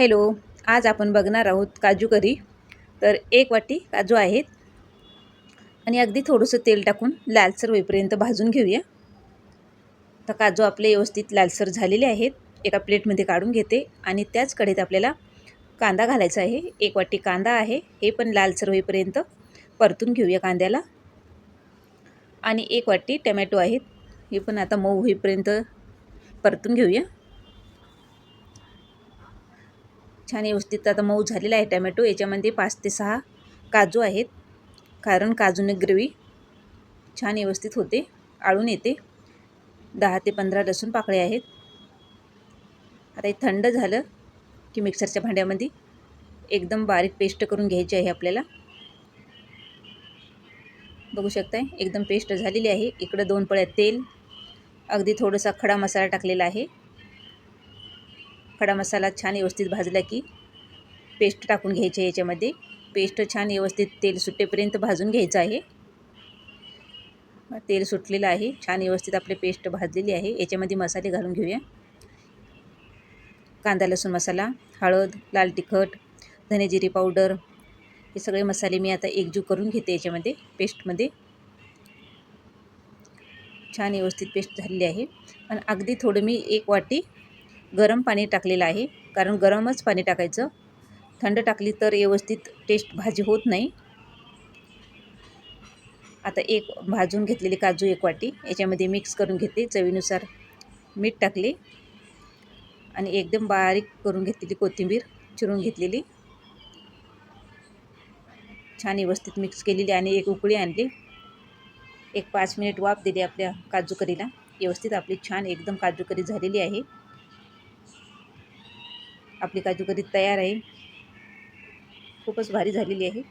Hello आज आपण बघणार आहोत काजू करी. तर एक वाटी काजू आहेत. आणि अगदी थोडंसं तेल टाकून लालसर होईपर्यंत भाजून घेऊया. तर काजू आपले व्यवस्थित लालसर झालेले आहेत. एका प्लेटमध्ये काढून घेते. आणि त्याच कडेत आपल्याला कांदा घालायचा आहे. एक वाटी कांदा आहे. हे पण लालसर होईपर्यंत परतून घेऊया कांद्याला. आणि एक वाटी टमॅटो आहेत. हे पण आता मऊ होईपर्यंत परतून घेऊया. छान व्यवस्थित आता मऊ झालेला आहे टमॅटो. याच्यामध्ये पाच ते सहा काजू आहेत. कारण काजूने ग्रेव्ही छान व्यवस्थित होते. आळून येते. दहा ते पंधरा लसूण पाकळे आहेत. आता हे थंड झालं की मिक्सरच्या भांड्यामध्ये एकदम बारीक पेस्ट करून घ्यायची आहे आपल्याला. बघू शकताय एकदम पेस्ट झालेली आहे. इकडं दोन पळ्या तेल अगदी थोडासा खडा मसाला टाकलेला आहे. खडा मसाला छान व्यवस्थित भाजला की पेस्ट टाकून घ्यायची आहे याच्यामध्ये. पेस्ट छान व्यवस्थित तेल सुटेपर्यंत भाजून घ्यायचं आहे. तेल सुटलेलं आहे. छान व्यवस्थित आपली पेस्ट भाजलेली आहे. याच्यामध्ये मसाले घालून घेऊया. कांदा लसूण मसाला हळद लाल तिखट धने जिरे पावडर हे सगळे मसाले मी आता एकजू करून घेते याच्यामध्ये पेस्टमध्ये. छान व्यवस्थित पेस्ट झालेली आहे. आणि अगदी थोडं मी एक वाटी गरम पाणी टाकलेलं आहे. कारण गरमच पाणी टाकायचं. थंड टाकली तर व्यवस्थित टेस्ट भाजी होत नाही. आता एक भाजून घेतलेली काजू एक वाटी. याच्यामध्ये मिक्स करून घेते. चवीनुसार मीठ टाकले. आणि एकदम बारीक करून घेतलेली कोथिंबीर चिरून घेतलेली. छान व्यवस्थित मिक्स केलेली आणि एक उकळी आणली. एक पाच मिनिट वाफ दिली आपल्या काजू करीला व्यवस्थित आपली छान एकदम काजू करी झालेली आहे. आपली काजू करी तयार आहे. खूपच भारी झालेली आहे.